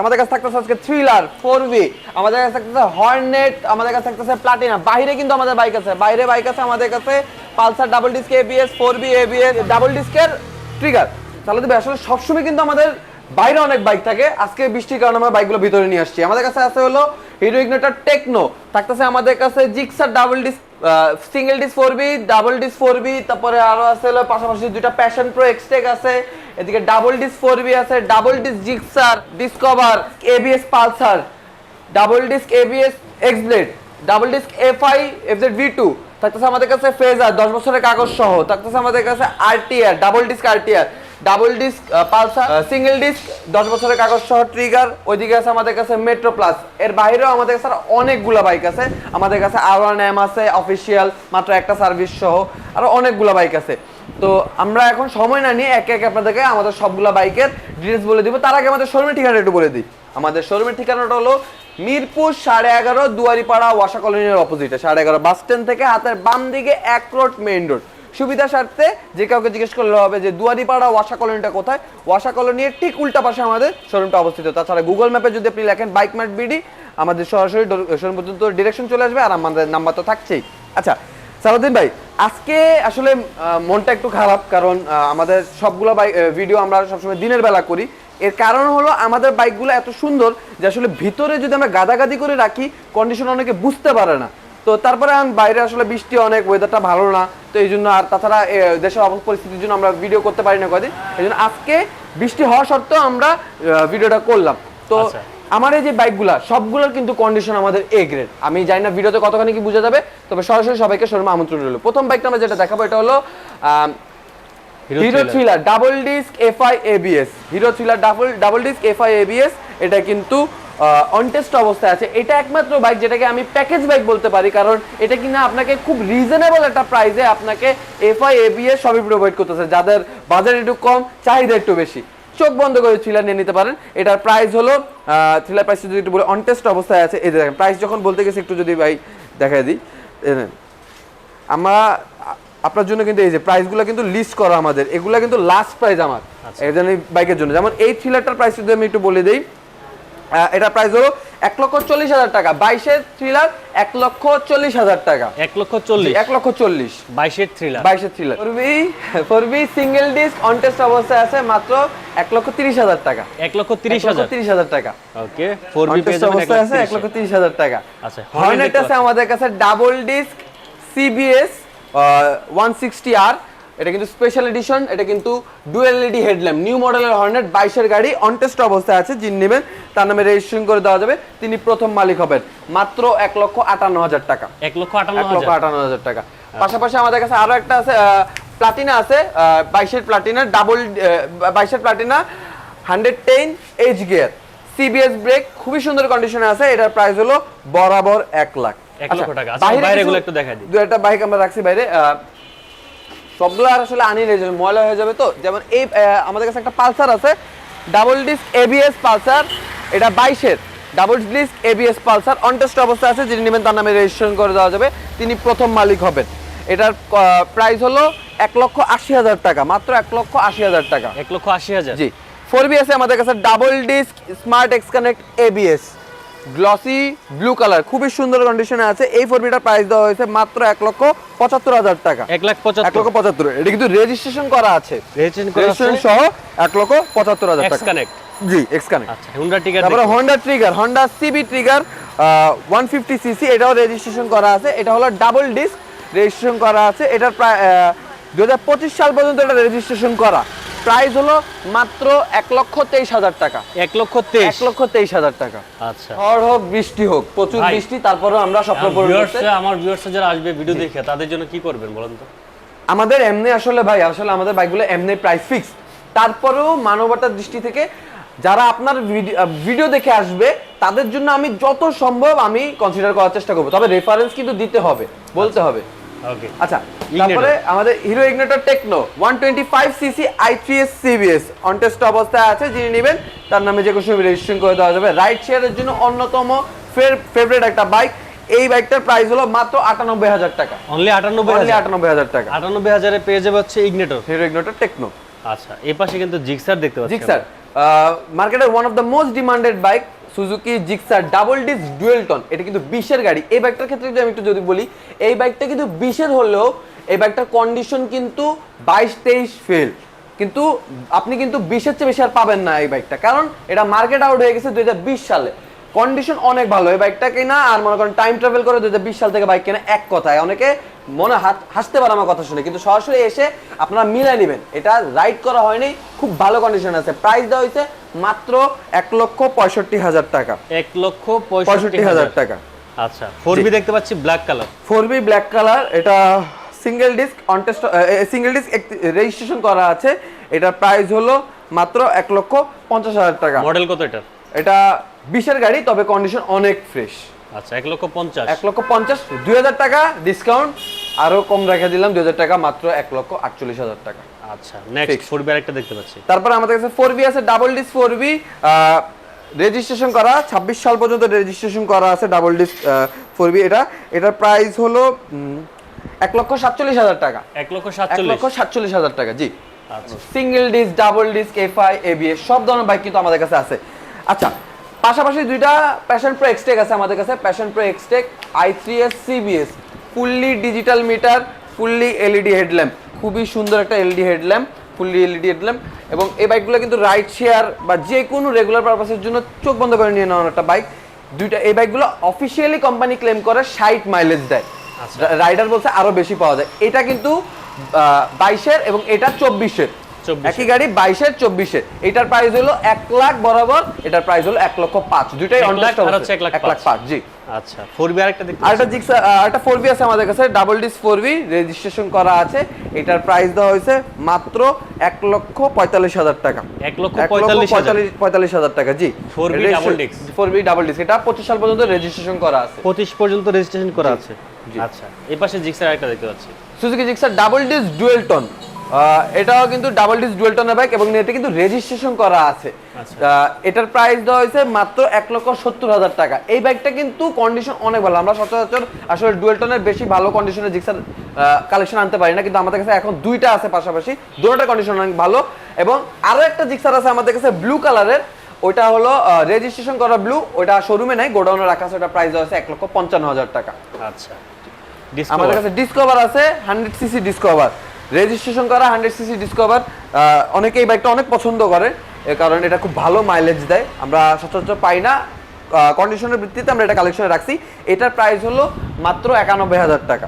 আমাদের কাছে থাকতেছে আজকে থ্রিলার ফোর ভি আমাদের কাছে থাকতেছে হর্নেট আমাদের কাছে থাকতেছে প্লাটিনা বাইরে কিন্তু আমাদের বাইক আছে। বাইরে বাইক আছে, আমাদের কাছে Pulsar double disc ABS four B ABS double ডিস্কের ট্রিগার তাহলে তো আসলে সবসময় কিন্তু আমাদের বাইরে অনেক বাইক থাকে। আজকে বৃষ্টির কারণে আমরা বাইকগুলো ভিতরে নিয়ে আসছি। আমাদের কাছে আছে হলো হিরো ইগনেটার টেকনো থাকতেছে আমাদের কাছে Gixxer double disc single disc four B double disc four B তারপরে আরও আছে হলো পাশাপাশি দুইটা প্যাশন প্রো এক্সটেক আছে। এদিকে ডাবল ডিস্ক ফোর বি আছে double disc Gixxer Discover ABS Pulsar double disc ABS X Blade double disc F I F Z V two থাকতেছে আমাদের কাছে ফেজার দশ বছরের কাগজ সহ, থাকতেছে আমাদের কাছে RTR double disc RTR double disc Pulsar single disc দশ বছরের কাগজ সহ ট্রিগার ওইদিকে আছে আমাদের কাছে মেট্রো প্লাস এর বাইরেও আমাদের কাছে অনেকগুলো বাইক আছে, আমাদের কাছে আর ওয়ান এম আছে অফিসিয়াল মাত্র একটা সার্ভিস সহ, আরও অনেকগুলো বাইক আছে। তো আমরা এখন সময় না নিয়ে একে একে আপনাদেরকে আমাদের সবগুলো বাইকের ডিটেলস বলে দিব। তার আগে আমাদের শোরুমের ঠিকানা একটু বলে দিই। আমাদের শোরুমের ঠিকানাটা হলো মিরপুর সাড়ে এগারো দুয়ারিপাড়া ওয়াসা কলোনির অপোজিটে সাড়ে এগারো বাস স্ট্যান্ড থেকে হাতের বাম দিকে এক রোড মেইন রোড সুবিধা স্বার্থে যে কাউকে জিজ্ঞেস করলে হবে যে দুয়ারিপাড়া ওয়াসা কলোনিটা কোথায়? ওয়াসা কলোনির ঠিক উল্টা পাশে আমাদের শোরুমটা অবস্থিত। তাছাড়া গুগল ম্যাপে যদি আপনি লেখেন বাইক ম্যাট বিডি আমাদের সরাসরি শোরুম পর্যন্ত ডিরেকশন চলে আসবে আর আমাদের নাম্বার তো থাকছেই। আচ্ছা সালাউদ্দিন ভাই, আজকে আসলে মনটা একটু খারাপ কারণ আমাদের সবগুলো বাইক ভিডিও আমরা সবসময় দিনের বেলা করি। এর কারণ হলো আমাদের বাইকগুলো এত সুন্দর যে আসলে ভিতরে যদি আমরা গাদাগাদি করে রাখি কন্ডিশন অনেকে বুঝতে পারে না। তো তারপরে বাইরে আসলে বৃষ্টি অনেক ওয়েদারটা ভালো না, তো এই জন্য আর তাছাড়া দেশের অবস্থা, পরিস্থিতির জন্য আমরা ভিডিও করতে পারি না কদিন। এই জন্য আজকে বৃষ্টি হওয়া সত্ত্বেও আমরা ভিডিওটা করলাম। তো আচ্ছা। আমার এই যে বাইকগুলা সবগুলোর কিন্তু কন্ডিশন আমাদের এ গ্রেড আমি জানি না ভিডিওতে কতখানি কি বোঝা যাবে তবে সরাসরি সবাইকে শোরুমে আমন্ত্রণ রইল। প্রথম বাইকটা আমরা যেটা দেখাবো এটা হলো Hero. Thriller double disc F FI ABS Hero Thriller double double disc F FI ABS এটা কিন্তু অনটেস্ট অবস্থায় আছে। এটা একমাত্র বাইক যেটাকে আমি প্যাকেজ বাইক বলতে পারি কারণ এটা কিনা আপনাকে খুব রিজনেবল একটা প্রাইসে আপনাকে এফআই এবিএস সবই প্রোভাইড করতেছে। যাদের বাজার একটু কম চাহিদা একটু বেশি। চোখ বন্ধ করে থ্রিলার নিয়ে নিতে পারেন। এটার প্রাইস হলো থ্রিলার প্রাইস যদি একটু বলে অনটেস্ট অবস্থায় আছে এই দেখেন প্রাইস যখন বলতে গেছে একটু যদি ভাই দেখা দিই। আমরা আপনার জন্য কিন্তু এই যে প্রাইসগুলো কিন্তু লিস্ট করা আমাদের। এগুলো কিন্তু লাস্ট প্রাইস আমার এই জন্য বাইকের জন্য। যেমন এই থ্রিলারটার প্রাইস যদি আমি একটু বলে দিই এটা প্রাইস হলো এক লক্ষ চল্লিশ হাজার টাকা। বাইশের থ্রিলার এক লক্ষ চল্লিশ হাজার টাকা। এক লক্ষ চল্লিশ? এক লক্ষ চল্লিশ। বাইশের থ্রিলার বাইশের Thriller four B four B single disc on test অবস্থায় আছে মাত্র এক লক্ষ তিরিশ হাজার টাকা। এক লক্ষ তিরিশ হাজার? তিরিশ হাজার টাকা। ওকে ফোরবি অবস্থায় আছে এক লক্ষ লক্ষ তিরিশ হাজার টাকা। আচ্ছা, হর্নেট আছে আমাদের কাছে double disc CBS one sixty আর এটা কিন্তু স্পেশাল এডিশন এটা কিন্তু ডুয়েল এলইডি হেডল্যাম্প নিউ মডেলের হর্নেট বাইশের গাড়ি অনটেস্ট অবস্থায় আছে যিনি নেবেন তার নামে রেজিস্ট্রেশন করে দেওয়া যাবে তিনি প্রথম মালিক হবেন মাত্র এক লক্ষ আটান্ন হাজার টাকা। এক লক্ষ আটান্ন লক্ষ হাজার। আটান্ন হাজার টাকা। পাশাপাশি আমাদের কাছে আরও একটা আছে প্লাটিনা আছে বাইশের প্লাটিনা ডাবল বাইশের Platina hundred ten H gear CBS brake খুবই সুন্দর কন্ডিশনে আছে এটার প্রাইস হলো বরাবর এক লাখ। এক লক্ষ টাকা। আচ্ছা, বাইরে একটু দেখাই দিই। দু একটা বাইক আমরা রাখছি বাইরে সবগুলো আর আসলে আনি যাবে ময়লা হয়ে যাবে তো। যেমন এই আমাদের কাছে একটা পালসার আছে ডাবল ডিস্ক এবিএস পালসার এটা বাইশের। Double disc ABS Pulsar on test অবস্থা আছে যিনি নেবেন তার নামে রেজিস্ট্রেশন করে দেওয়া যাবে তিনি প্রথম মালিক হবেন। এটার প্রাইস হলো এক লক্ষ আশি হাজার টাকা মাত্র এক লক্ষ আশি হাজার টাকা। এক লক্ষ আশি হাজার। জি। ফোর বি আছে আমাদের কাছে double disc smart X connect ABS glossy blue colour খুবই সুন্দর কন্ডিশনে আছে। এই ফোর বিটার প্রাইস দেওয়া হয়েছে মাত্র এক লক্ষ পঁচাত্তর হাজার টাকা। এক লাখ এক লক্ষ পঁচাত্তর। এটা কিন্তু রেজিস্ট্রেশন করা আছে। রেজিস্ট্রেশন সহ এক লক্ষ পঁচাত্তর হাজার টাকা। জি এক্স কানেক্ট আচ্ছা হুন্ডা টিকার তারপরে Honda Trigger Honda CB Trigger one fifty CC এটাও রেজিস্ট্রেশন করা আছে। এটা হলো ডাবল ডিস্ক রেজিস্ট্রেশন করা আছে। এটার প্রায় দু হাজার পঁচিশ সাল পর্যন্ত এটা রেজিস্ট্রেশন করা। প্রাইস হলো মাত্র এক লক্ষ তেইশ হাজার টাকা। এক লক্ষ তেইশ? এক লক্ষ তেইশ হাজার টাকা। আচ্ছা। ঝড় হোক বৃষ্টি হোক প্রচুর বৃষ্টি তারপরেও আমরা স্বপ্ন পূরণ করতে আমার ভিউয়ার্স যারা আসবে ভিডিও দেখে তাদের জন্য কি করবেন বলেন তো? আমাদের এমনি আসলে ভাই আসলে আমাদের বাইকগুলো এমনি প্রাইস ফিক্স তারপরেও মানবতার দৃষ্টি থেকে যারা আপনার ভিডি- ভিডিও দেখে আসবে তাদের জন্য আমি যত সম্ভব আমি কনসিডার করার চেষ্টা করব। তবে রেফারেন্স কিন্তু দিতে হবে বলতে হবে। ওকে আচ্ছা। তারপরে আমাদের Hero Ignitor Techno one twenty five CC I three S CBS on test অবস্থায় আছে যিনি নেবেন তার নামে যে কোনো রেজিস্ট্রেশন করে দেওয়া যাবে। রাইড শেয়ারের জন্য অন্যতম ফেভারিট একটা বাইক এই বাইকটার প্রাইস হলো মাত্র আটানব্বই হাজার টাকা। অনলি আটানব্বই হাজার। আটানব্বই হাজার টাকা। আটানব্বই হাজারে পেয়ে যাবে হচ্ছে ইগনেটর হিরো ইগনেটর টেকনো আচ্ছা এই পাশে কিন্তু জিক্সার দেখতে পাচ্ছি জিক্সার মার্কেটের one of the most demanded bike Suzuki Gixxer double disc dual tone এটা কিন্তু বিশের গাড়ি। এই বাইকটার ক্ষেত্রে যদি আমি একটু যদি বলি এই বাইকটা কিন্তু বিশের হলেও এই বাইকটার কন্ডিশন কিন্তু বাইশ তেইশ ফেল কিন্তু আপনি কিন্তু বিশের চেয়ে বেশি আর পাবেন না এই বাইকটা কারণ এটা মার্কেট আউট হয়ে গেছে দুই হাজার বিশ সালে। কন্ডিশন অনেক ভালো এই বাইকটা কেনা আর মনে করেন টাইম ট্রাভেল করে দুই সাল থেকে বাইক কেনা এক কথায়। অনেকে মনে হাত- হাসতে পারে আমার কথা শুনে কিন্তু সরাসরি এসে আপনারা মিলাই নেবেন। এটা রাইড করা হয়নি খুব ভালো কন্ডিশন আছে। প্রাইস দেওয়া হয়েছে মাত্র এক লক্ষ পঁয়ষট্টি হাজার টাকা। এক লক্ষ পঁয়ষট্টি হাজার। টাকা। আচ্ছা ফোর দেখতে পাচ্ছি black colour four black colour এটা single disc on test single disc registration করা আছে। এটার প্রাইস হলো মাত্র এক লক্ষ পঞ্চাশ হাজার টাকা। মডেল কত এটা এটা বিশের গাড়ি তবে কন্ডিশন অনেক ফ্রেশ আচ্ছা এক লক্ষ পঞ্চাশ। এক লক্ষ পঞ্চাশ দুই হাজার টাকা ডিসকাউন্ট আরও কম রেখে দিলাম দুই হাজার টাকা মাত্র এক লক্ষ আটচল্লিশ হাজার টাকা। আচ্ছা নেক্সট. ফোর বি আরেকটা দেখতে পাচ্ছি। তারপর আমাদের কাছে ফোর বি আছে double disc four B registration করা ছাব্বিশ সাল পর্যন্ত রেজিস্ট্রেশন করা আছে ডাবল ডিস ফোর বি এটা এটার প্রাইস হলো এক লক্ষ সাতচল্লিশ হাজার টাকা। এক লক্ষ লক্ষ সাতচল্লিশ হাজার টাকা জি। Single disc double disc FI ABS সব ধরনের বাইক কিন্তু আমাদের কাছে আছে। আচ্ছা পাশাপাশি দুইটা প্যাশন প্রো এক্সটেক আছে আমাদের কাছে। Passion Pro Xtec I three S CBS fully digital meter fully LED headlamp খুবই সুন্দর একটা LED headlamp fully LED headlamp এবং এই বাইকগুলো কিন্তু রাইড শেয়ার বা যে কোনো রেগুলার পারপাসের জন্য চোখ বন্ধ করে নিয়ে নেওয়ার একটা বাইক দুইটা এই বাইকগুলো অফিসিয়ালি কোম্পানি ক্লেম করে ষাট মাইলেজ দেয়। রাইডার বলছে আরও বেশি পাওয়া যায়। এটা কিন্তু বাইশের এবং এটা চব্বিশের। একই গাড়ি বাইশের চব্বিশের। এটার প্রাইস হলো এক লাখ বরাবর এটার প্রাইস হলো এক লক্ষ পাঁচ। অবস্থায়। হচ্ছে এক লাখ পাঁচ। জি। আচ্ছা ফোর বি আরেকটা দেখতে আরেকটা জিক্স একটা ফোর বি আছে আমাদের কাছে double disc four B registration করা আছে। এটার প্রাইস দেওয়া হয়েছে মাত্র এক লক্ষ পঁয়তাল্লিশ হাজার টাকা। এক লক্ষ পঁয়তাল্লিশ হাজার। টাকা জি। 4B double disc। Four B double disc এটা পঁচিশ সাল পর্যন্ত রেজিস্ট্রেশন করা আছে। পঁচিশ পর্যন্ত রেজিস্ট্রেশন করা আছে। আচ্ছা এই পাশে জিক্সার আরেকটা দেখতে পাচ্ছি। Suzuki Gixxer double disc dual tone এটাও কিন্তু ডাবল ডিস ডুয়েল টনের বাইক এবং এটা কিন্তু রেজিস্ট্রেশন করা আছে। আচ্ছা। এটার প্রাইস দেওয়া হয়েছে মাত্র এক লক্ষ সত্তর হাজার টাকা। এই বাইকটা কিন্তু কন্ডিশন অনেক ভালো। আমরা সচরাচর আসলে ডুয়েল টনের বেশি ভালো কন্ডিশনের জিক্সার কালেকশন আনতে পারি না কিন্তু আমাদের কাছে এখন দুইটা আছে পাশাপাশি। দুটোটা কন্ডিশন অনেক ভালো। এবং আরও একটা জিক্সার আছে আমাদের কাছে ব্লু কালারের ওইটা হলো রেজিস্ট্রেশন করা ব্লু ওইটা শোরুমে নাই গোডাউনে রাখা আছে ওটা প্রাইস হয়েছে এক লক্ষ পঞ্চান্ন হাজার টাকা। আচ্ছা। আমাদের কাছে ডিসকভার আছে হান্ড্রেড সিসি ডিসকভার রেজিস্ট্রেশন করা হান্ড্রেড সিসি ডিসকভার অনেকে এই বাইকটা অনেক পছন্দ করে এ কারণ এটা খুব ভালো মাইলেজ দেয়। আমরা সচরাচর পাই না কন্ডিশনের ভিত্তিতে আমরা এটা কালেকশনে রাখছি। এটার প্রাইস হলো মাত্র একানব্বই হাজার টাকা।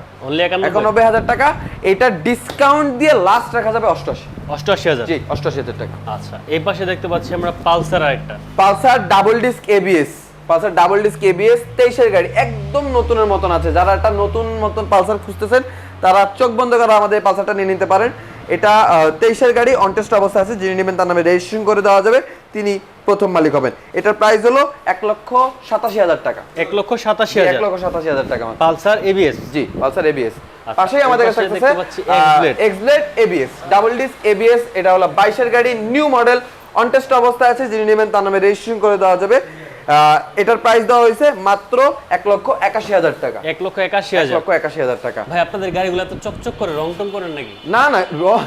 একানব্বই। হাজার টাকা। এটা ডিসকাউন্ট দিয়ে লাস্ট রাখা যাবে অষ্টআশি। অষ্টআশি হাজার। জি অষ্টআশি হাজার টাকা। আচ্ছা এই পাশে দেখতে পাচ্ছি আমরা পালসার আরেকটা। Pulsar double disc ABS Pulsar double disc ABS তেইশের গাড়ি একদম নতুনের মতন আছে। যারা একটা নতুন মতন পালসার খুঁজতেছেন তারা চোখ বন্ধ করে আমাদের পালসারটা নিয়ে নিতে পারেন। এটা তেইশের গাড়ি অনটেস্ট অবস্থা আছে। যিনি নেবেন তার নামে রেজিস্ট্রেশন করে দেওয়া যাবে। তিনি প্রথম মালিক হবেন। এটার প্রাইস হলো এক লক্ষ সাতাশি হাজার টাকা। এক লক্ষ সাতাশি এক লক্ষ সাতাশি হাজার টাকা। পালসার এবিএস জি পালসার এবিএস পাশেই আমাদের কাছে আছে এক্সলেট Xblade ABS double disc ABS এটা হলো বাইশের গাড়ি নিউ মডেল অনটেস্ট অবস্থায় আছে যিনি নেবেন তার নামে রেজিস্ট্রেশন করে দেওয়া যাবে। এটার প্রাইস দেওয়া হয়েছে মাত্র এক লক্ষ একাশি হাজার টাকা। এক লক্ষ একাশি এক হাজার লক্ষ একাশি হাজার টাকা। ভাই আপনাদের গাড়িগুলো তো চকচক করে রং টং করেন নাকি? না না র-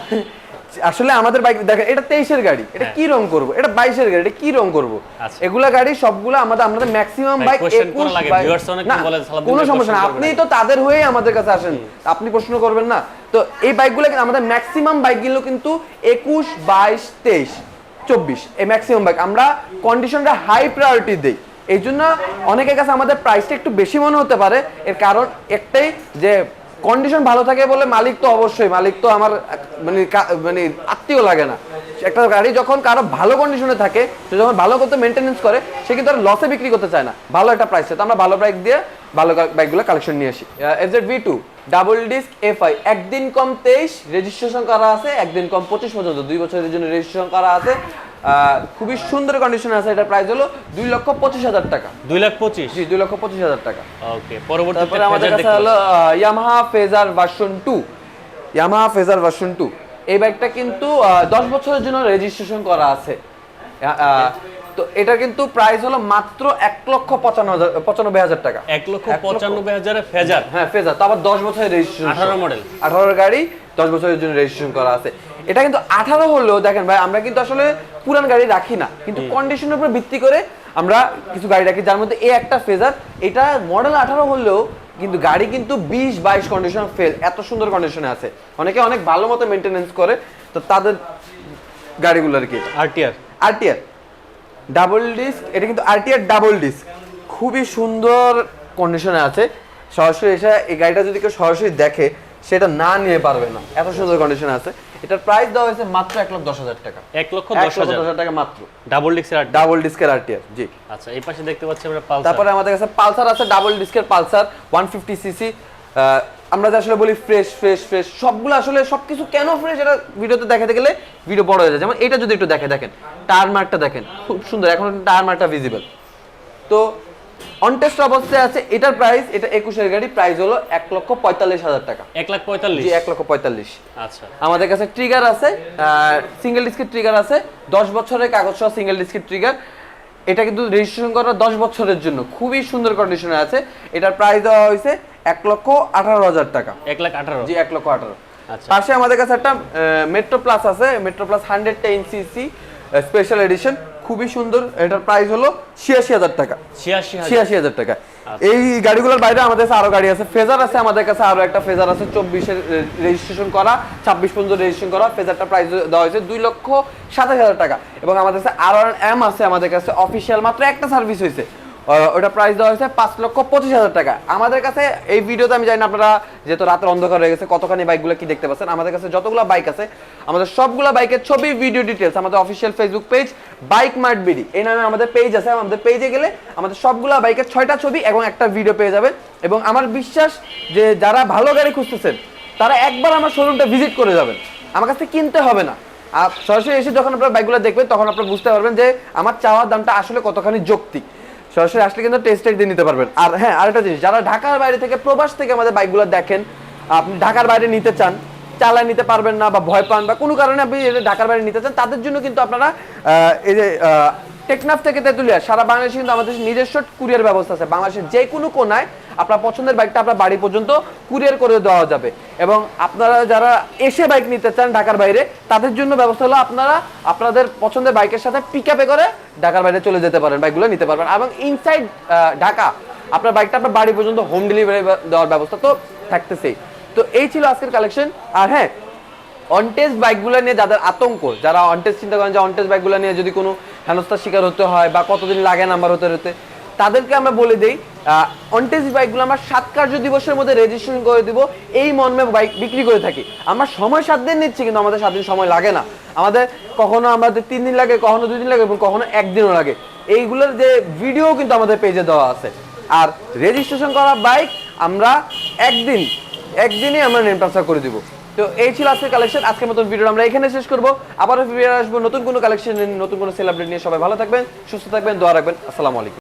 আসলে আমাদের বাইক দেখেন এটা তেইশের গাড়ি এটা হ্যাঁ। কি রং করব? এটা বাইশের গাড়ি এটা কি রং করব? আচ্ছা। এগুলা গাড়ি সবগুলো আমাদের আমাদের ম্যাক্সিমাম বাইক কোনো সমস্যা না আপনি তো তাদের হয়ে আমাদের কাছে আসেন আপনি প্রশ্ন করবেন না। তো এই বাইকগুলো কিন্তু আমাদের ম্যাক্সিমাম বাইকগুলো কিন্তু একুশ বাইশ তেইশ চব্বিশ এই ম্যাক্সিমাম বাইক আমরা কন্ডিশনটা হাই প্রায়োরিটি দিই। এই জন্য অনেকের কাছে আমাদের প্রাইসটা একটু বেশি মনে হতে পারে। এর কারণ একটাই যে কন্ডিশন ভালো থাকে বলে মালিক তো অবশ্যই মালিক তো আমার মানে মানে আত্মীয় লাগে না। একটা গাড়ি যখন কারও ভালো কন্ডিশনে থাকে সে যখন ভালো করতে মেনটেনেন্স করে সে কিন্তু আর লসে বিক্রি করতে চায় না। ভালো একটা প্রাইসে তো আমরা ভালো বাইক দিয়ে ভালো বাইকগুলো কালেকশন নিয়ে আসি। FZ V two double disc FI একদিন কম তেইশ রেজিস্ট্রেশন করা আছে। একদিন কম পঁচিশ পর্যন্ত। দুই বছরের জন্য রেজিস্ট্রেশন করা আছে। খুবই সুন্দর কন্ডিশন আছে। এটা প্রাইস হলো দুই লক্ষ পঁচিশ হাজার টাকা। দুই লাখ পঁচিশ? জি দুই লক্ষ পঁচিশ হাজার টাকা। ওকে পরবর্তী আমাদের কাছে হলো Yamaha Fazer version two Yamaha Fazer version two এই বাইকটা কিন্তু দশ বছরের জন্য রেজিস্ট্রেশন করা আছে। আহ, তো এটা কিন্তু প্রাইস হলো মাত্র এক লক্ষ পঁচানব্বই হাজার টাকা। এক লক্ষ পঁচানব্বই হাজারে ফেজার হ্যাঁ ফেজার তো আবার দশ বছরের রেজিস্ট্রেশন 18 মডেল। আঠারোর গাড়ি দশ বছরের জন্য রেজিস্ট্রেশন করা আছে। এটা কিন্তু আঠারো হলেও দেখেন ভাই আমরা কিন্তু আসলে পুরান গাড়ি রাখি না। কিন্তু কন্ডিশনের উপর ভিত্তি করে আমরা কিছু গাড়ি রাখি যার মধ্যে এ একটা ফেজার এটা মডেল আঠারো হলেও কিন্তু গাড়ি কিন্তু বিশ বাইশ কন্ডিশন ফেল এত সুন্দর কন্ডিশনে আছে। অনেকে অনেক ভালো মতো মেনটেনেন্স করে তো তাদের গাড়িগুলো আর কি আরটিআর আরটিআর ডাবল ডিস্ক এটা কিন্তু আরটিআর ডাবল ডিস্ক খুবই সুন্দর কন্ডিশনে আছে। সরাসরি এসে এই গাড়িটা যদি কেউ সরাসরি দেখে সেটা না নিয়ে পারবে না। এত সুন্দর কন্ডিশন আছে। এটার প্রাইস দেওয়া হয়েছে মাত্র এক লক্ষ দশ হাজার টাকা। এক লক্ষ দশ হাজার। টাকা মাত্র। ডাবল আরটিআর ডাবল ডিস্কের আরটিআর জি। আচ্ছা এই পাশে দেখতে পাচ্ছি আমরা পালসার। তারপরে আমাদের কাছে পালসার আছে ডাবল ডিস্কের পালসার ওয়ান ফিফটি সিসি আমরা যে আসলে বলি ফ্রেশ ফ্রেশ ফ্রেশ সবগুলো আসলে সবকিছু কেন ফ্রেশ এটা ভিডিওতে দেখাতে গেলে ভিডিও বড় হয়ে যায়। যেমন এটা যদি একটু দেখে দেখেন টায়ার মার্কটা দেখেন খুব সুন্দর এখন টায়ার মার্কটা ভিজিবল তো অনটেস্ট অবস্থায় আছে এটার প্রাইস এটা একুশের গাড়ি প্রাইস হলো এক লক্ষ পঁয়তাল্লিশ হাজার টাকা। এক লাখ পঁয়তাল্লিশ? এক লক্ষ পঁয়তাল্লিশ। আচ্ছা। আমাদের কাছে ট্রিগার আছে সিঙ্গেল ডিস্কের ট্রিগার আছে দশ বছরের কাগজ সহ সিঙ্গেল ডিস্কের ট্রিগার এটা কিন্তু রেজিস্ট্রেশন করা দশ বছরের জন্য খুবই সুন্দর কন্ডিশনে আছে। এটার প্রাইস দেওয়া হয়েছে এক লক্ষ আঠারো হাজার টাকা। এক লাখ আঠারো? জি এক লক্ষ আঠারো। আচ্ছা। পাশে আমাদের কাছে একটা মেট্রো প্লাস আছে Metro plus hundred ten CC special edition খুবই সুন্দর এটার প্রাইস হলো ছিয়াশি হাজার টাকা। ছিয়াশি হাজার। টাকা। আচ্ছা। এই গাড়িগুলোর বাইরে আমাদের কাছে আরও গাড়ি আছে। ফেজার আছে আমাদের কাছে আরও একটা ফেজার আছে চব্বিশের রেজিস্ট্রেশন করা ছাব্বিশ পর্যন্ত রেজিস্ট্রেশন করা। ফেজারটা প্রাইস দেওয়া হয়েছে দুই লক্ষ সাতাশ হাজার টাকা। এবং আমাদের কাছে আর এম আছে আমাদের কাছে অফিসিয়াল মাত্র একটা সার্ভিস হয়েছে। ওটা প্রাইস দেওয়া হয়েছে পাঁচ লক্ষ পঁচিশ হাজার টাকা। আমাদের কাছে এই ভিডিওতে আমি জানি না আপনারা যেহেতু রাতের অন্ধকার হয়ে গেছে, কতখানি বাইকগুলো কি দেখতে পাচ্ছেন? আমাদের কাছে যতগুলো বাইক আছে, আমাদের সবগুলো বাইকের ছবি ভিডিও ডিটেলস আমাদের official Facebook page bike mart BD এই নামে আমাদের পেজ আছে, আমাদের পেজে গেলে আমাদের সবগুলো বাইকের ছয়টা ছবি এবং একটা ভিডিও পেয়ে যাবেন। এবং আমার বিশ্বাস যে যারা ভালো গাড়ি খুঁজতেছেন, তারা একবার আমার শোরুমটা ভিজিট করে যাবেন। আমার কাছে কিনতে হবে না। আর সরাসরি এসে যখন আপনারা বাইকগুলো দেখবেন, তখন আপনারা বুঝতে পারবেন যে আমার চাওয়ার দামটা আসলে কতখানি যৌক্তিক। সরাসরি আসলে কিন্তু টেস্ট দিয়ে নিতে পারবেন। আর হ্যাঁ আরেকটা জিনিস, যারা ঢাকার বাইরে থেকে প্রবাস থেকে আমাদের বাইকগুলো দেখেন, আপনি ঢাকার বাইরে নিতে চান, চালায় নিতে পারবেন না বা ভয় পান বা কোনো কারণে আপনি ঢাকার বাইরে নিতে চান, তাদের জন্য কিন্তু আপনারা এই যে টেকনাফ থেকে তেতুলিয়া, সারা বাংলাদেশে কিন্তু আমাদের নিজস্ব কুরিয়ার ব্যবস্থা আছে। বাংলাদেশের যে কোনো কোনায় আপনার পছন্দের বাইকটা আপনার বাড়ি পর্যন্ত কুরিয়ার করে দেওয়া যাবে। এবং আপনারা যারা এসে বাইক নিতে চান ঢাকার বাইরে, তাদের জন্য ব্যবস্থা হলো আপনারা আপনাদের পছন্দের বাইকের সাথে পিক আপে করে ঢাকার বাইরে চলে যেতে পারেন বাইকগুলো নিতে পারবেন। এবং ইনসাইড ঢাকা, আপনার বাইকটা আপনার বাড়ি পর্যন্ত হোম ডেলিভারি দেওয়ার ব্যবস্থা তো থাকতেছেই। তো এই ছিল আজকের কালেকশন আর হ্যাঁ অনটেস্ট বাইকগুলো নিয়ে যাদের আতঙ্ক, যারা অনটেস্ট চিন্তা করেন যে অনটেস্ট বাইকগুলো নিয়ে যদি কোনো হেনস্থার শিকার হতে হয় বা কতদিন লাগে নাম্বার হতে হতে, তাদেরকে আমরা বলে দিই অনটেস্ট বাইকগুলো আমরা সাত কার্য দিবসের মধ্যে রেজিস্ট্রেশন করে দিব, এই মর্মে বাইক বিক্রি করে থাকি। আমরা সময় সাত দিন নিচ্ছি, কিন্তু আমাদের সাত দিন সময় লাগে না। আমাদের কখনো আমাদের তিন দিন লাগে, কখনো দুই দিন লাগে, এবং কখনো একদিনও লাগে। এইগুলোর যে ভিডিও কিন্তু আমাদের পেজে দেওয়া আছে। আর রেজিস্ট্রেশন করা বাইক আমরা একদিন, একদিনই আমরা নেম ট্রান্সফার করে দিব। তো এই ছিল আজকের কালেকশন আজকের মতন ভিডিও আমরা এখানে শেষ করব। আবারও ফিরে আসব নতুন কোনো কালেকশন নতুন কোনো সেলিব্রিটি নিয়ে। সবাই ভালো থাকবেন, সুস্থ থাকবেন, দোয়া রাখবেন। আসসালামু আলাইকুম।